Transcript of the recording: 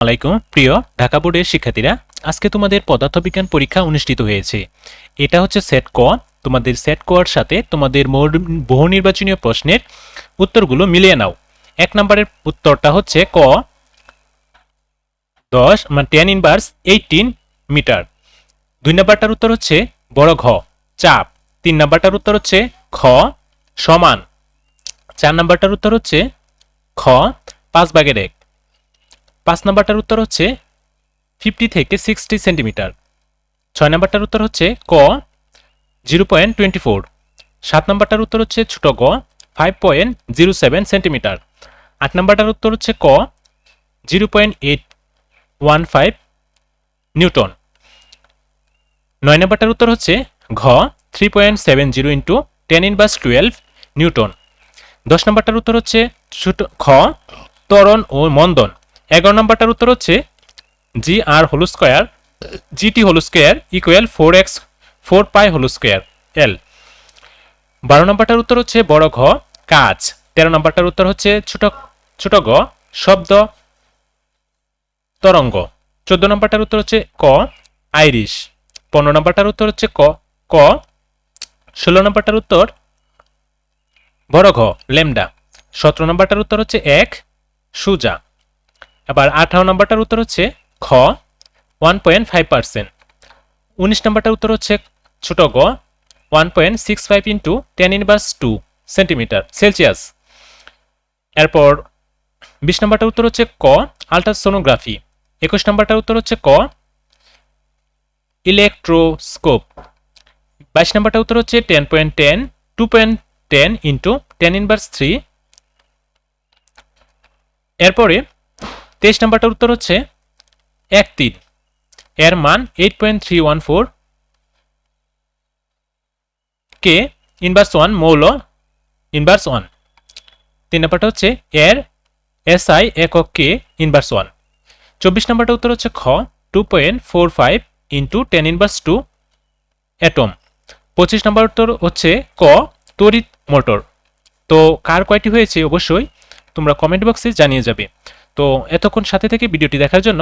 আলাইকুম, প্রিয় ঢাকা বোর্ডের শিক্ষার্থীরা, আজকে তোমাদের পদার্থবিজ্ঞান পরীক্ষা অনুষ্ঠিত হয়েছে। এটা হচ্ছে সেট ক। তোমাদের সেট কর সাথে তোমাদের বহু নির্বাচনীয় প্রশ্নের উত্তরগুলো মিলিয়ে নাও। এক নম্বরের উত্তরটা হচ্ছে ক। দশ মানে টেন ইনভার্স এইটিন মিটার দুই নাম্বারটার উত্তর হচ্ছে বড় ঘ, চাপ। তিন নাম্বারটার উত্তর হচ্ছে খ, সমান। চার নাম্বারটার উত্তর হচ্ছে খ, পাঁচ ভাগের এক। পাঁচ নাম্বারটার উত্তর হচ্ছে ফিফটি থেকে সিক্সটি সেন্টিমিটার ছয় নাম্বারটার উত্তর হচ্ছে ক জিরো পয়েন্ট টোয়েন্টি ফোর সাত নাম্বারটার উত্তর হচ্ছে ছোট গ five point zero seven centimetre আট নাম্বারটার উত্তর হচ্ছে ক zero point eight one five newton নয় নাম্বারটার উত্তর হচ্ছে ঘ three point seven zero into ten inverse twelve newton দশ নম্বরটার উত্তর হচ্ছে ছোট খ, ত্বরণ ও মন্দন। এগারো নম্বরটার উত্তর হচ্ছে G R whole square, GT whole square equal four X four pi whole square L. বারো নম্বরটার উত্তর হচ্ছে বড় ঘ, কাজ। তেরো নম্বরটার উত্তর হচ্ছে ছোট ছোট গ, শব্দ তরঙ্গ। চোদ্দ নম্বরটার উত্তর হচ্ছে ক, আইরিশ। পনেরো নম্বরটার উত্তর হচ্ছে ক ক। ষোলো নম্বরটার উত্তর বড় ঘ লেমডা সতেরো নম্বরটার উত্তর হচ্ছে এক, সুজা। আবার আঠারো নম্বরটার উত্তর হচ্ছে খ ওয়ান পয়েন্ট ফাইভ পার্সেন্ট উনিশ নম্বরটার উত্তর হচ্ছে ছোট গ one point six five into ten inverse two centimetre Celsius এরপর বিশ নম্বরটার উত্তর হচ্ছে ক আলট্রাসোনোগ্রাফি একুশ নম্বরটার উত্তর হচ্ছে ক ইলেকট্রোস্কোপ বাইশ নম্বরটা উত্তর হচ্ছে ten point ten two point ten into ten inverse three এরপরে তেইশ নম্বরটার উত্তর হচ্ছে এক তিন। এর মান eight point three one four K inverse one mole inverse one তিন নম্বরটা হচ্ছে এর এসআই একক কে ইনভার্স ওয়ান চব্বিশ নম্বরটা উত্তর হচ্ছে খ two point four five into ten inverse two atom পঁচিশ নম্বর উত্তর হচ্ছে ক, তড়িৎ মোটর। তো কার কয়টি হয়েছে অবশ্যই তোমরা কমেন্ট বক্সে জানিয়ে যাবে। তো এতক্ষণ সাথে থেকে ভিডিওটি দেখার জন্য